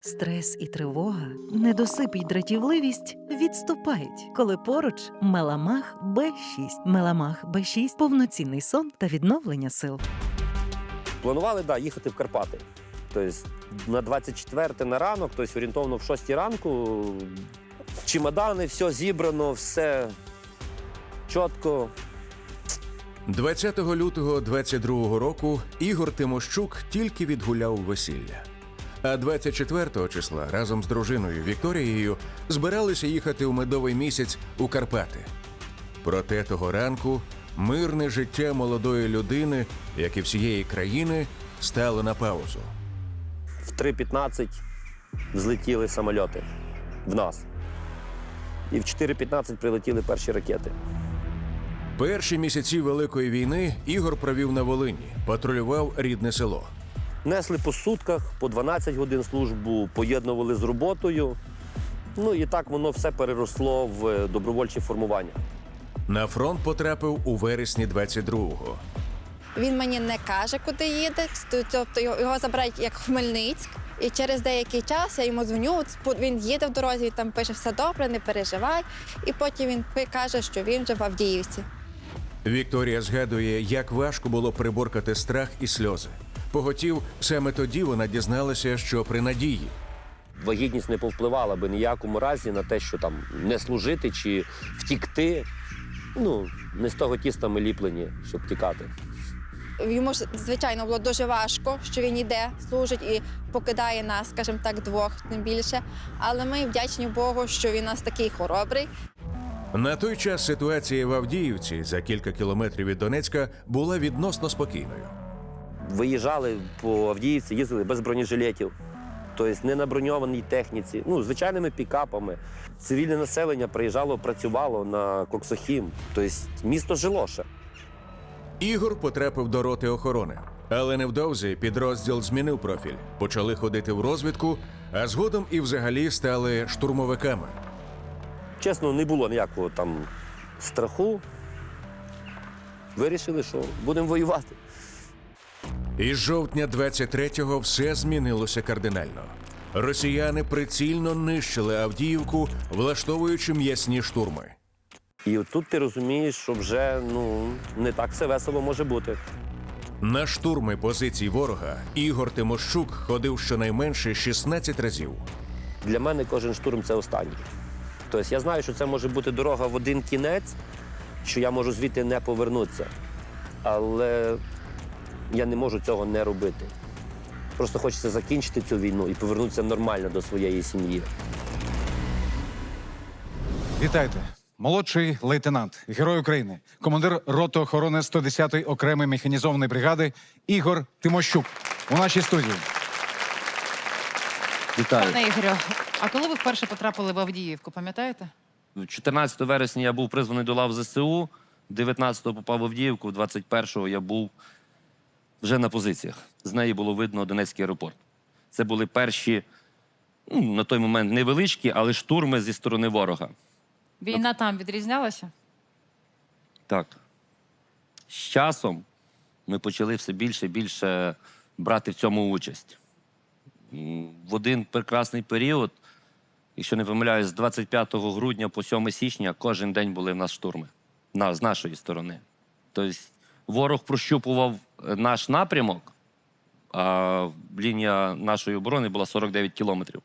Стрес і тривога, недосип і дратівливість відступають, коли поруч Меламах Б6. Меламах Б6 – повноцінний сон та відновлення сил. Планували да, їхати в Карпати. Тобто на 24 на ранок, тобто орієнтовно в 6 ранку, чемодани, все зібрано, все чітко. 20 лютого 22 року Ігор Тимощук тільки відгуляв весілля. А 24 числа разом з дружиною Вікторією збиралися їхати у медовий місяць у Карпати. Проте того ранку мирне життя молодої людини, як і всієї країни, стало на паузу. В 3.15 злетіли самольоти в нас. І в 4.15 прилетіли перші ракети. Перші місяці Великої війни Ігор провів на Волині, патрулював рідне село. Несли по сутках, по 12 годин службу, поєднували з роботою. Ну і так воно все переросло в е, добровольчі формування. На фронт потрапив у вересні 22-го. Він мені не каже, куди їде, тобто його його забирають як Хмельницьк. І через деякий час я йому дзвоню, він їде в дорозі, він там пише все добре, не переживай. І потім він каже, що він вже в Авдіївці. Вікторія згадує, як важко було приборкати страх і сльози. Поготів, саме тоді вона дізналася, що при надії Вагітність не повпливала би ніякому разі на те, що там не служити чи втікти. Ну, не з того тіста ми ліплені, щоб тікати. Йому ж звичайно було дуже важко, що він іде, служить і покидає нас, скажімо так, двох, тим більше. Але ми вдячні Богу, що він у нас такий хоробрий. на той час ситуація в Авдіївці за кілька кілометрів від Донецька була відносно спокійною. Виїжджали по Авдіївці, їздили без бронежилетів, тобто не на броньованій техніці, ну, звичайними пікапами. Цивільне населення приїжджало, працювало на Коксохім. Тобто місто жило ще. Ігор потрапив до роти охорони, але невдовзі підрозділ змінив профіль. Почали ходити в розвідку, а згодом і взагалі стали штурмовиками. Чесно, не було ніякого там страху. Вирішили, що будемо воювати. Із жовтня 23-го все змінилося кардинально. Росіяни прицільно нищили Авдіївку, влаштовуючи м'ясні штурми. І тут ти розумієш, що вже ну, не так все весело може бути. На штурми позицій ворога Ігор Тимощук ходив щонайменше 16 разів. Для мене кожен штурм це останній. Тобто я знаю, що це може бути дорога в один кінець, що я можу звідти не повернутися. Але я не можу цього не робити. Просто хочеться закінчити цю війну і повернутися нормально до своєї сім'ї. Вітайте, молодший лейтенант, герой України, командир роти охорони 110-ї окремої механізованої бригади Ігор Тимощук у нашій студії. Вітаю. Пане Ігорю, а коли ви вперше потрапили в Авдіївку, пам'ятаєте? 14 вересня я був призваний до лав ЗСУ, 19-го попав в Авдіївку, 21-го я був вже на позиціях. З неї було видно Донецький аеропорт. Це були перші, ну, на той момент невеличкі, але штурми зі сторони ворога. Війна там відрізнялася? Так. З часом ми почали все більше і більше брати в цьому участь. В один прекрасний період, якщо не помиляюсь, з 25 грудня по 7 січня кожен день були в нас штурми на, з нашої сторони. Тобто ворог прощупував наш напрямок, а лінія нашої оборони була 49 кілометрів.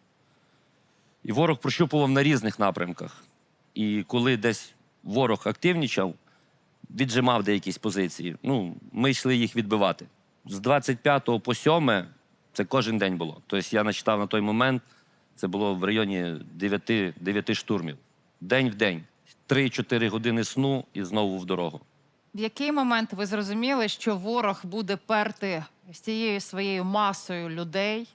І ворог прощупував на різних напрямках. І коли десь ворог активнічав, віджимав деякісь позиції. Ну, ми йшли їх відбивати. З 25 по 7 це кожен день було. Тобто я начитав на той момент, це було в районі 9, 9 штурмів. День в день. 3-4 години сну і знову в дорогу. В який момент ви зрозуміли, що ворог буде перти з цією своєю масою людей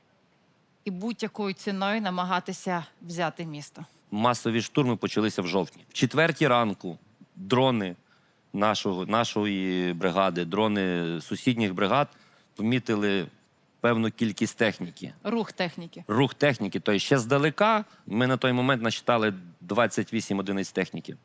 і будь-якою ціною намагатися взяти місто? Масові штурми почалися в жовтні. В четвертій ранку дрони нашого, нашої бригади, дрони сусідніх бригад помітили певну кількість техніки. Рух техніки. рух техніки. Тобто ще здалека ми на той момент насчитали 28 одиниць техніки.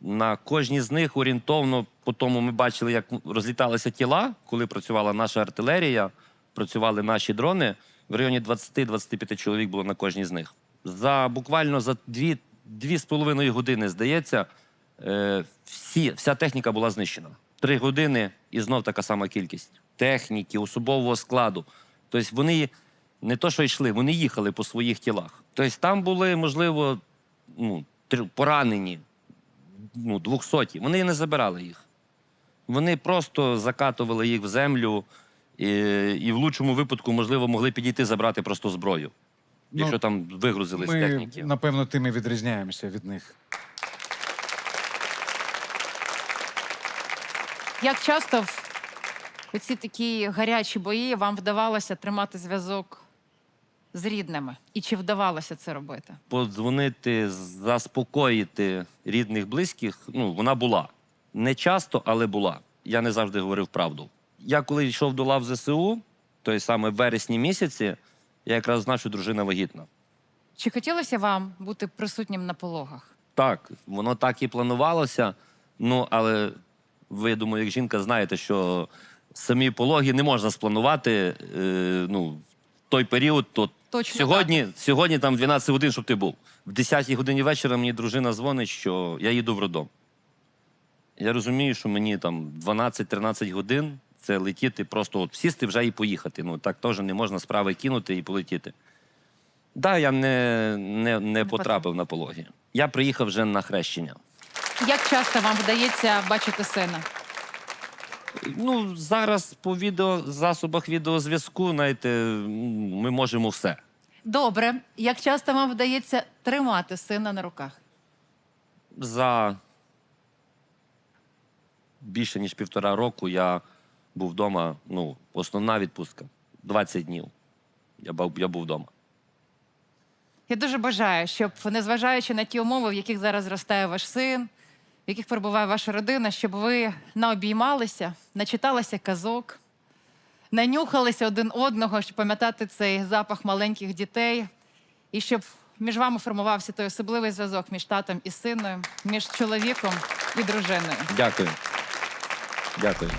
На кожній з них орієнтовно, по тому ми бачили, як розліталися тіла, коли працювала наша артилерія, працювали наші дрони. в районі 20-25 чоловік було на кожній з них. За буквально за дві, дві з половиною години, здається, е, всі, вся техніка була знищена. Три години і знов така сама кількість техніки, особового складу. Тобто вони не то, що йшли, вони їхали по своїх тілах. Тобто там були, можливо, ну, поранені, ну, двохсоті. Вони не забирали їх. Вони просто закатували їх в землю і, і в лучшому випадку, можливо, могли підійти забрати просто зброю, Ну, якщо там вигрузили з Ми, техніки. напевно, тим і відрізняємося від них. Як часто в ці такі гарячі бої вам вдавалося тримати зв'язок з рідними? І чи вдавалося це робити? Подзвонити, заспокоїти рідних, близьких, ну, вона була. Не часто, але була. Я не завжди говорив правду. Я коли йшов до лав ЗСУ, той саме в вересні місяці, я якраз знав, що дружина вагітна. Чи хотілося вам бути присутнім на пологах? Так, воно так і планувалося. Ну, але ви, я думаю, як жінка, знаєте, що самі пологи не можна спланувати. Е, ну, той період, то Точно сьогодні, сьогодні там 12 годин, щоб ти був. В 10 годині вечора мені дружина дзвонить, що я їду в роддом. Я розумію, що мені там 12-13 годин це летіти, просто от сісти вже і поїхати. Ну так теж не можна справи кинути і полетіти. Так, да, я не, не, не потрапив на пологи. Я приїхав вже на хрещення. Як часто вам вдається бачити сина? Ну, зараз по відео, засобах відеозв'язку, знаєте, ми можемо все. Добре. Як часто вам вдається тримати сина на руках? За більше ніж півтора року я був вдома. Ну, основна відпустка 20 днів. Я був, я був вдома. Я дуже бажаю, щоб, незважаючи на ті умови, в яких зараз зростає ваш син, в яких перебуває ваша родина, щоб ви наобіймалися, начиталися казок, нанюхалися один одного, щоб пам'ятати цей запах маленьких дітей, і щоб між вами формувався той особливий зв'язок між татом і сином, між чоловіком і дружиною. Дякую. Дякую.